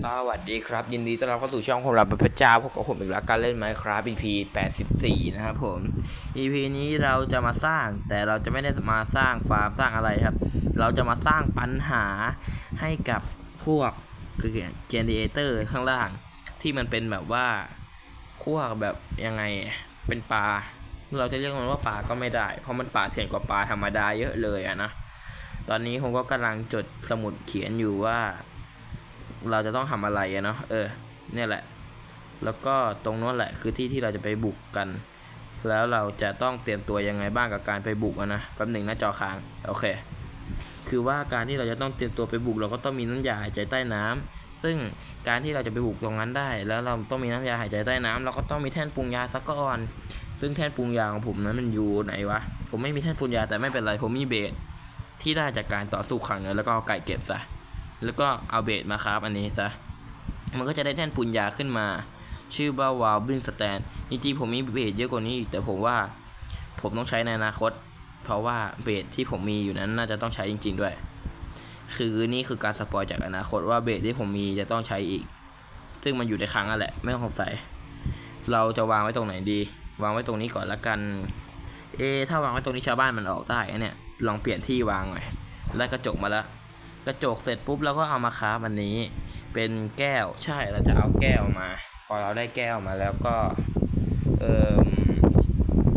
สวัสดีครับ ยินดีต้อนรับเข้าสู่ช่องของเราพระเจ้าพบกับผมอีกแล้วการเล่น Minecraft EP 84 นะครับผม EP นี้เราจะมาสร้างแต่เราจะไม่ได้มาสร้างฟาร์มสร้างอะไรครับ เราจะมาสร้างปัญหาให้กับพวกคือเจเนเรเตอร์ข้างล่าง ที่มันเป็นแบบว่าพวกแบบยังไงเป็นปลาเราจะเรียกมันว่าปลาก็ไม่ได้ เพราะมันปลาเถื่อนกว่าปลาธรรมดาเยอะเลยอะนะตอนนี้ผมก็กำลังจดสมุดเขียนอยู่ว่า เราจะต้องทำอะไรอะเนาะเออเนี่ยแหละ แล้วก็ตรงนู้นแหละคือที่ที่เราจะไปบุกกัน แล้วเราจะต้องเตรียมตัวยังไงบ้างกับการไปบุกนะแป๊บหนึ่งหน้าจอค้างโอเค คือว่าการที่เราจะต้องเตรียมตัวไปบุก เราก็ต้องมีน้ำยาหายใจใต้น้ำซึ่งการที่เราจะไปบุกตรงนั้นได้ แล้วเราต้องมีน้ำยาหายใจใต้น้ำเราก็ต้องมีแท่นปรุงยาซะก่อนซึ่งแท่นปรุงยาของผมนั้นมันอยู่ไหนวะผมไม่มีแท่นปรุงยาแต่ไม่เป็นไรผมมีเบสที่ได้จากการต่อสู้ขังนื้แล้วก็เอาไก่เก็บซะ แล้วก็เอาเบสมาครับอันนี้ซะมันก็จะได้แท่นปุญญาขึ้นมา ชื่อว่าวาลบินสแตนจริงๆผมมีเบสเยอะกว่านี้อีกแต่ผมว่าผมต้องใช้ในอนาคต เพราะว่าเบสที่ผมมีอยู่นั้นน่าจะต้องใช้จริง ๆด้วย คือนี่คือการสปอยจากอนาคตว่าเบสที่ผมมีจะต้องใช้อีก ซึ่งมันอยู่ในครั้งนั่นแหละไม่ต้องสงสัยเราจะวางไว้ตรงไหนดี วางไว้ตรงนี้ก่อนละกัน เอะถ้าวางไว้ตรงนี้ชาวบ้านมันออกได้เนี่ยลองเปลี่ยนที่วางหน่อยแล้วกระจกมาแล้ว กระจกเสร็จปุ๊บเราก็เอามาคราฟอันนี้ เป็นแก้วใช่เราจะเอาแก้วมา พอเราได้แก้วมาแล้วก็เออ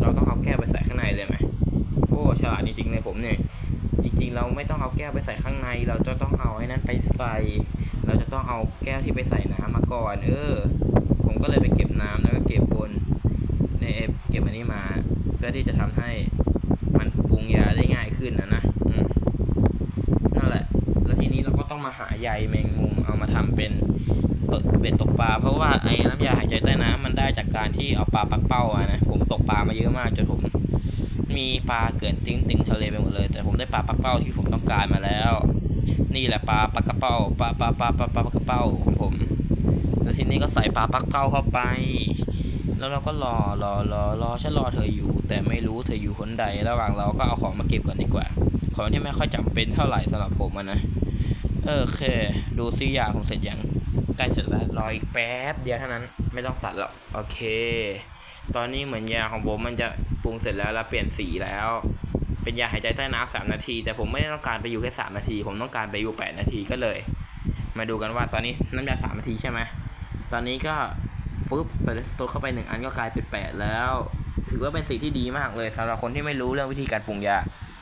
เราต้องเอาแก้วไปใส่ข้างในเลยไหมโอ้ฉลาดจริงๆเลยผมเนี่ยจริง ๆ เราไม่ต้องเอาแก้วไปใส่ข้างใน เราจะต้องเอาไอ้นั้นไปใส่เราจะต้องเอาแก้วที่ไปใส่น้ำมาก่อน เออ ผมก็เลยไปเก็บน้ำแล้วก็เก็บบนในเอฟเก็บอันนี้มา เพื่อที่จะทำให้มันปรุงยาได้ง่ายขึ้นนะนะอืม นั่นแหละ แล้วทีนี้เราก็ต้อง มาหาใยแมงมุมเอามาทำเป็นเบ็ดตกปลาเพราะว่าไอ้น้ำยาหายใจใต้น้ำมันได้จากการที่เอาปลาปักเป้าอะนะผมตกปลามาเยอะมากจนผมมีปลาเกินติ้งติงทะเลไปหมดเลย แต่ผมได้ปลาปักเป้าที่ผมต้องการมาแล้ว นี่แหละปลาปักกระเป้าปลาปลาปลาปลาปลาปักกระเป้าของผมแล้วทีนี้ก็ใส่ปลาปักเป้าเข้าไป แล้วเราก็รอรอรอรอฉันรอเธออยู่ แต่ไม่รู้เธออยู่คนใดระหว่างเราก็เอาของมาเก็บก่อนดีกว่า ของที่ไม่ค่อยจำเป็นเท่าไหร่สำหรับผมนะ โอเค ดูซิยาผมเสร็จยังใกล้เสร็จแล้วรออีกแป๊บเดียวเท่านั้นไม่ต้องตัดหรอกโอเค ตอนนี้เหมือนยาของผมมันจะปรุงเสร็จแล้วแล้วเปลี่ยนสีแล้ว เป็นยาหายใจใต้น้ำสามนาที แต่ผมไม่ได้ต้องการไปอยู่แค่สามนาที ผมต้องการไปอยู่แปดนาทีก็เลย มาดูกันว่าตอนนี้น้ำยาสามนาทีใช่ไหมตอนนี้ก็ฟึบใส่สโตเข้าไปหนึ่งอันก็กลายเป็นแปดแล้ว ถือว่าเป็นสิ่งที่ดีมากเลยสำหรับคนที่ไม่รู้เรื่องวิธีการปรุงยา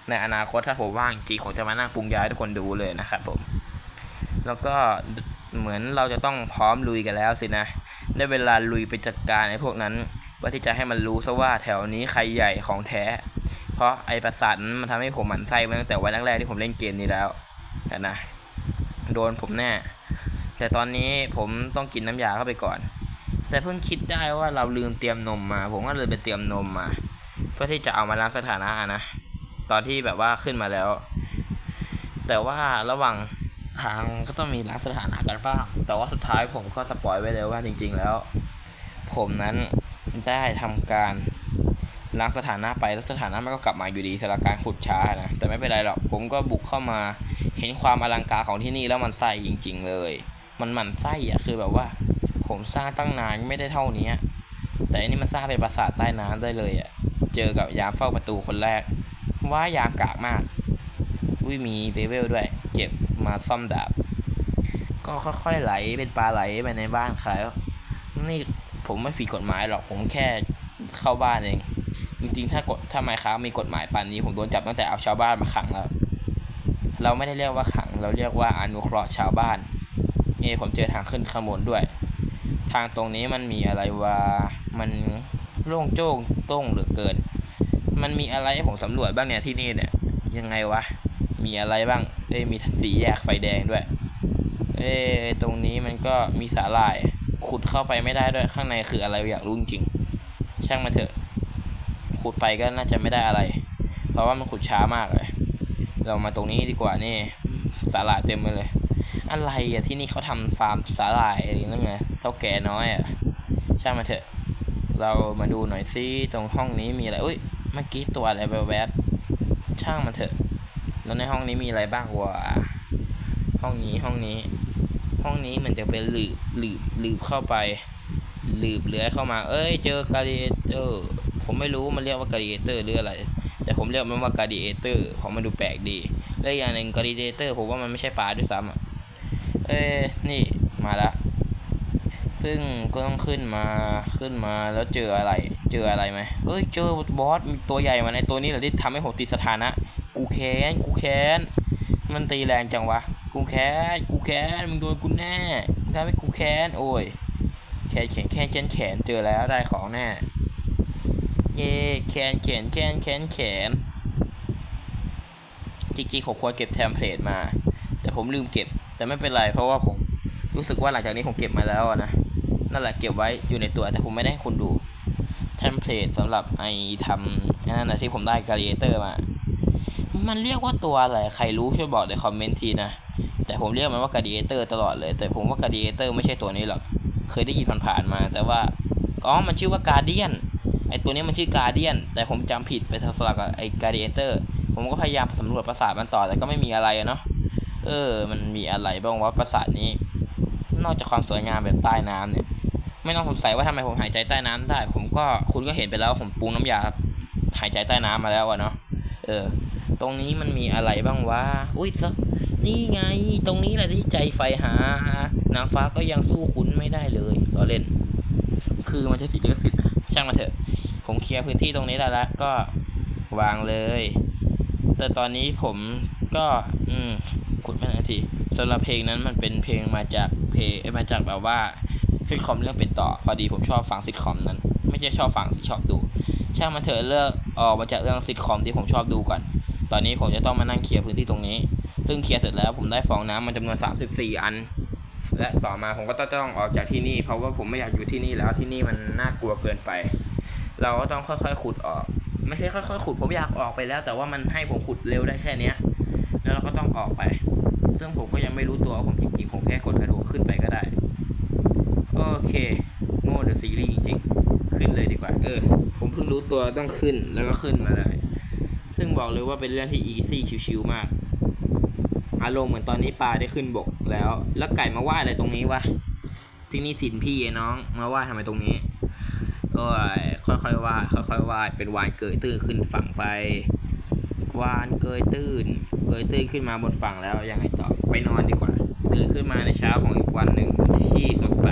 ในอนาคตถ้าผมว่างจริงผมจะมานั่งปรุงยาให้ทุกคนดูเลยนะครับผม แล้วก็เหมือนเราจะต้องพร้อมลุยกันแล้วสินะ ได้เวลาลุยไปจัดการไอ้พวกนั้นเพื่อที่จะให้มันรู้ซะว่าแถวนี้ใครใหญ่ของแท้ เพราะไอ้ประสาทนั้นมันทำให้ผมหมันไส้มาตั้งแต่วันแรกๆที่ผมเล่นเกมนี้แล้วแต่นะ โดนผมแน่ แต่ตอนนี้ผมต้องกินน้ำยาเข้าไปก่อน แต่เพิ่งคิดได้ว่าเราลืมเตรียมนมมา ผมก็เลยไปเตรียมนมมา เพื่อที่จะเอามาล้างสถานะนะ ตอนที่แบบว่าขึ้นมาแล้ว แต่ว่าระหว่าง ทางก็ต้องมีล้างสถานะกันบ้าง แต่ว่าสุดท้ายผมก็สปอยไว้เลยว่าจริง ๆ แล้ว ผมนั้นได้ทำการล้างสถานะไปแล้วสถานะมันก็กลับมาอยู่ดีสำหรับการขุดช้านะ แต่ไม่เป็นไรหรอก ผมก็บุกเข้ามาเห็นความอลังการของที่นี่แล้วมันไส้จริง ๆ เลย มันมันไส้อะคือแบบว่า ผมสร้างตั้งนานไม่ได้เท่านี้แต่อันนี้มันสร้างเป็นปราสาทใต้น้ำได้เลยอะเจอกับยามเฝ้าประตูคนแรก ว่ายามกากมากอุ้ยมีเลเวลด้วย มาซ่อมดาบ ก็ค่อยๆไหลเป็นปลาไหลไปในบ้านเขานี่ผมไม่ผิดกฎหมายหรอกผมแค่เข้าบ้านเอง จริงๆ ถ้ากฎถ้าไมค้ามีกฎหมายป่านนี้ ผมโดนจับตั้งแต่เอาชาวบ้านมาขังแล้ว เราไม่ได้เรียกว่าขัง เราเรียกว่าอนุเคราะห์ชาวบ้านเอผมเจอทางขึ้นขางบวนด้วย ทางตรงนี้มันมีอะไรวะมันโล่งโจ้งโต้งเหลือเกิน มันมีอะไรให้ผมสำรวจบ้างเนี่ยที่นี่เนี่ยยังไงวะ มีอะไรบ้าง เอ้ยมีสีแยกไฟแดงด้วย เอ้ยตรงนี้มันก็มีสาหร่าย ขุดเข้าไปไม่ได้ด้วย ข้างในคืออะไรอยากรู้จริง ช่างมาเถอะ ขุดไปก็น่าจะไม่ได้อะไร เพราะว่ามันขุดช้ามากเลย เรามาตรงนี้ดีกว่านี่ สาหร่ายเต็มไปเลย อะไรอะที่นี่เขาทำฟาร์มสาหร่ายอะไรนั่นไงเท่าแก่น้อยอะ ช่างมาเถอะ เรามาดูหน่อยซิตรงห้องนี้มีอะไร อุ้ย เมื่อกี้ตัวอะไรแวบๆช่างมันเถอะ แล้วในห้องนี้มีอะไรบ้างวะห้องนี้ห้องนี้ ห้องนี้มันจะเป็นหลืบหลืบหลืบเข้าไปหลืบเลื้อยเข้ามา เอ้ย เจอกาเดเตอร์ผมไม่รู้มันเรียกว่ากาเดเตอร์หรืออะไร แต่ผมเรียกมันว่ากาเดเตอร์เพราะมันดูแปลกดีและอีกอย่างหนึ่งกาเดเตอร์ผมว่ามันไม่ใช่ปลาด้วยซ้ำอะเอ้ยนี่มาละซึ่งก็ต้องขึ้นมาขึ้นมาแล้วเจออะไร เจออะไรไหมเอ้ยเจอบอสตัวใหญ่มาในตัวนี้แหละที่ทำให้ผมติดสถานะ กูแค้นกูแค้นมันตีแรงจังวะ กูแค้นกูแค้นมึงโดนกูแน่มึงทำให้กูแค้นโอ้ยแขนแขนแขนแขนแขนเจอแล้วได้ของแน่เย่แขนแขนแขนแขนแขนจริงๆผมควรเก็บเทมเพลตมา แต่ผมลืมเก็บแต่ไม่เป็นไรเพราะว่าผมรู้สึกว่าหลังจากนี้ผมเก็บมาแล้วนะนั่นแหละเก็บไว้อยู่ในตัวแต่ผมไม่ได้ให้คุณดูเทมเพลตสำหรับไอทำนั่นนะที่ผมได้กา a เตอร์มา มันเรียกว่าตัวอะไร ใครรู้ช่วยบอกในคอมเมนต์ทีนะ แต่ผมเรียกมันว่ากา a เตอร์ตลอดเลย แต่ผมว่ากา a เตอร์ไม่ใช่ตัวนี้หรอก เคยได้ยินผ่านๆมา แต่ว่า อ๋อ มันชื่อว่าการเดียน ไอตัวนี้มันชื่อการเดียน แต่ผมจำผิดไปสลับกับไอกา a เตอร์ ผมก็พยายามสำรวจปราสาทมันต่อ แต่ก็ไม่มีอะไรเนาะ เออ มันมีอะไรบ้างว่าปราสาทนี้ นอกจากความสวยงามแบบใต้น้ำเนี่ย ไม่ต้องสงสัยว่าทำไมผมหายใจใต้น้ำได้ ผมก็คุณก็เห็นไปแล้วผมปรุงน้ำยาหายใจใต้น้ำมาแล้วอะเนาะ เออ ตรงนี้มันมีอะไรบ้างวะ อุ้ยซะนี่ไง ตรงนี้แหละที่ใจไฟหา นางฟ้าก็ยังสู้คุณไม่ได้เลยเราเล่น คือมันจะสิทธิ์ลิขสิทธิ์ช่างมาเถอะ ผมเคลียร์พื้นที่ตรงนี้ได้แล้วก็วางเลย แต่ตอนนี้ผมก็ อืมขุดไม่นาทีสำหรับเพลงนั้นมันเป็นเพลงมาจากเพลงมาจากแบบว่าซิทคอมเรื่องเป็นต่อ พอดีผมชอบฟังซิทคอมนั้น ไม่ใช่ชอบฟังสิชอบดู ช่างมันเถอะเลือกออกมาจากเรื่องซิทคอมที่ผมชอบดูก่อน ตอนนี้ผมจะต้องมานั่งเคลียร์พื้นที่ตรงนี้ ซึ่งเคลียร์เสร็จแล้วผมได้ฟองน้ำมันจำนวน 34 อัน และต่อมาผมก็ต้องออกจากที่นี่เพราะว่าผมไม่อยากอยู่ที่นี่แล้วที่นี่มันน่ากลัวเกินไป เราก็ต้องค่อยๆขุดออก ไม่ใช่ค่อยๆขุดผมอยากออกไปแล้ว แต่ว่ามันให้ผมขุดเร็วได้แค่เนี้ย แล้วเราก็ต้องออกไป ซึ่งผมก็ยังไม่รู้ตัวว่าผมจริงๆผมแค่กดกระโดดขึ้นไปก็ได้โอเคโง่เดอะซีรีส์จริงๆ ขึ้นเลยดีกว่า เออ ผมเพิ่งรู้ตัวต้องขึ้นแล้วก็ขึ้นมาเลย ซึ่งบอกเลยว่าเป็นเรื่องที่อีซี่ชิวๆมาก อารมณ์เหมือนตอนนี้ปลาได้ขึ้นบกแล้ว แล้วไก่มาว่าอะไรตรงนี้วะที่นี่ถิ่นพี่ไอ้น้อง มาว่าทำไมตรงนี้โอ้ยค่อยๆว่า ค่อยๆว่า เป็นวานเกยตื้นขึ้นฝั่งไป วานเกยตื้น เกยตื้นขึ้นมาบนฝั่งแล้วยังไงต่อ ไปนอนดีกว่า ตื่นขึ้นมาในเช้าของอีกวันหนึ่งที่สดใส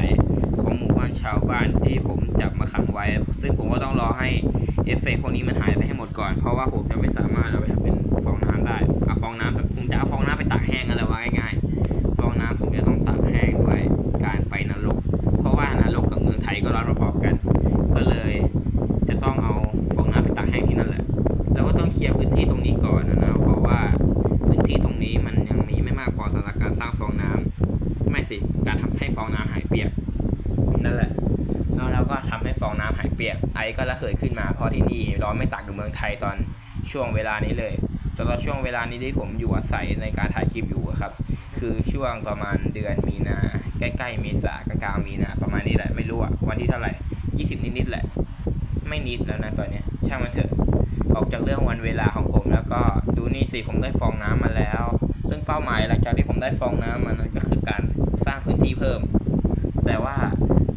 ชาวบ้านที่ผมจับมาขังไว้ ซึ่งผมก็ต้องรอให้เอฟเฟกต์พวกนี้มันหายไปให้หมดก่อน เพราะว่าผมจะไม่สามารถเอาไปทำเป็นฟองน้ำได้เอาฟองน้ำผมจะเอาฟองน้ำไปตากแห้งกันแล้วว่าง่ายๆ ฟองน้ำผมจะต้องตากแห้งด้วยการไปนรก เพราะว่านรกกับเมืองไทยก็ร้อนพอๆกัน ก็เลยจะต้องเอาฟองน้ำไปตากแห้งที่นั่นแหละ แล้วก็ต้องเคลียร์พื้นที่ตรงนี้ก่อนนะนะเพราะว่าพื้นที่ตรงนี้มันยังมีไม่มากพอสำหรับการสร้างฟองน้ำไม่สิ การทำให้ฟองน้ำหายเปียก นั่นแหละ แล้วเราก็ทำให้ฟ องน้ำหายเปียกไอก็ระเหยขึ้นมาเพราะที่นี่ร้อนไม่ต่างกับเมืองไทยตอนช่วงเวลานี้เลยสำหรับช่วงเวลานี้ที่ผมอยู่อาศัยในการถ่ายคลิปอยู่ครับ คือช่วงประมาณเดือนมีนา ใกล้ๆเมษากลางๆมีนา ประมาณนี้แหละไม่รู้อะวันที่เท่าไหร่ 20 นิดๆแหละ ไม่นิดแล้วนะตอนนี้ช่างมันเถอะออกจากเรื่องวันเวลาของผมแล้วก็ดูนี่สิผมได้ฟองน้ำมาแล้ว ซึ่งเป้าหมายหลังจากที่ผมได้ฟองน้ำมานั้นก็คือการสร้างพื้นที่เพิ่ม แต่ว่า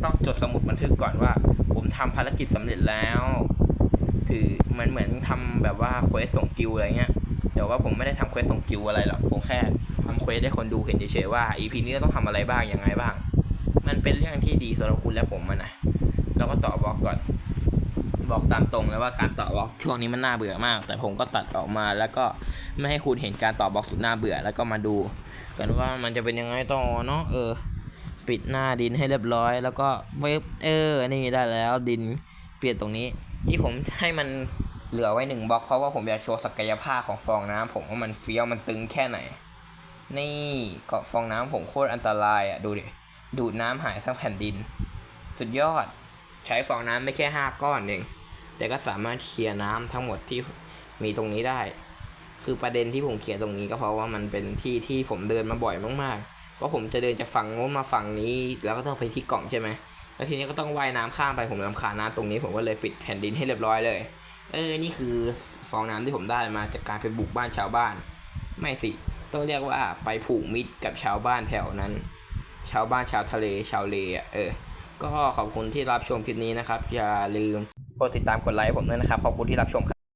ต้องจดสมุดบันทึกก่อนว่า ผมทำภารกิจสำเร็จแล้ว ถือเหมือนเหมือนทำแบบว่าเควสส่งกิวอะไรเงี้ยแต่ว่าผมไม่ได้ทำเควสส่งกิวอะไรหรอกผมแค่ทำเควสให้คนดูเห็นเฉยๆว่า EP นี้ต้องทำอะไรบ้างยังไงบ้าง มันเป็นเรื่องที่ดีสำหรับคุณและผมมันนะเราก็ต่อบล็อกก่อน บอกตามตรงเลยว่าการต่อบล็อกช่วงนี้มันน่าเบื่อมาก แต่ผมก็ตัดออกมาแล้วก็ไม่ให้คุณเห็นการต่อบล็อกสุดน่าเบื่อ แล้วก็มาดู กันว่ามันจะเป็นยังไงต่อเนาะเออ ปิดหน้าดินให้เรียบร้อย แล้วก็เว็บเออนี่ได้แล้วดินเปลี่ยนตรงนี้ ที่ผมให้มันเหลือไว้หนึ่งบล็อกเพราะว่าผมอยากโชว์ศักยภาพของฟองน้ำผมว่ามันเฟี้ยวมันตึงแค่ไหน นี่เกาะฟองน้ำผมโคตรอันตรายอะดูดิดูดน้ำหายทั้งแผ่นดิน สุดยอด ใช้ฟองน้ำไม่แค่ห้าก้อนเองแต่ก็สามารถเคลียร์น้ำทั้งหมดที่มีตรงนี้ได้ คือประเด็นที่ผมเคลียร์ตรงนี้ก็เพราะว่ามันเป็นที่ที่ผมเดินมาบ่อยมากๆ เพราะผมจะเดินจากฝั่งโน้นมาฝั่งนี้ แล้วก็ต้องไปที่กล่องใช่ไหมแล้วทีนี้ก็ต้องว่ายน้ำข้ามไปผมรำคาญน้ำตรงนี้ผมก็เลยปิดแผ่นดินให้เรียบร้อยเลย เออ นี่คือฟองน้ำที่ผมได้มาจากการไปบุกบ้านชาวบ้าน ไม่สิ ต้องเรียกว่าไปผูกมิตรกับชาวบ้านแถวนั้น ชาวบ้านชาวทะเลชาวเลอะเออ ก็ขอบคุณที่รับชมคลิปนี้นะครับ อย่าลืมกดติดตามกดไลค์ผมด้วยนะครับ ขอบคุณที่รับชมครับ